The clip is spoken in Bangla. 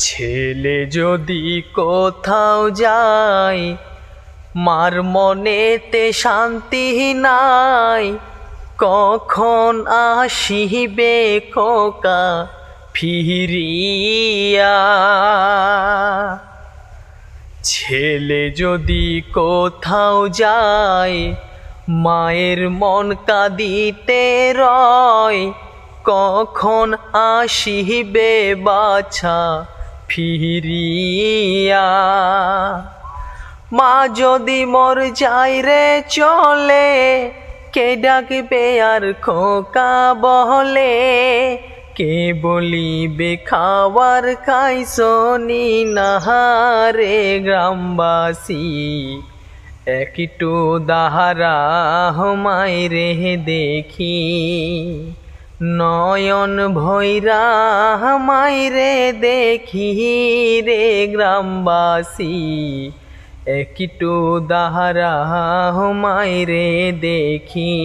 ছেলে যদি কোথাও যায়, মার মনেতে শান্তি নাই। কখন আসিবে খোকা ফিরিয়া? ছেলে যদি কোথাও যায়, মায়ের মন কাঁদিতে রয়। কখন আসিবে বাছা ফিরিয়া। মা যদি মর যাই রে চলে, কে ডাকবে আর খোকা বলে? কে বলিবে খাওয়ার খাই শনি নাহারে গ্রামবাসী? একটু দাহারা মাইরে দেখি। নয়ন ভৈরা মাইরে দেখি রে গ্রামবাসী। একটু দাহারা মাইরে দেখি।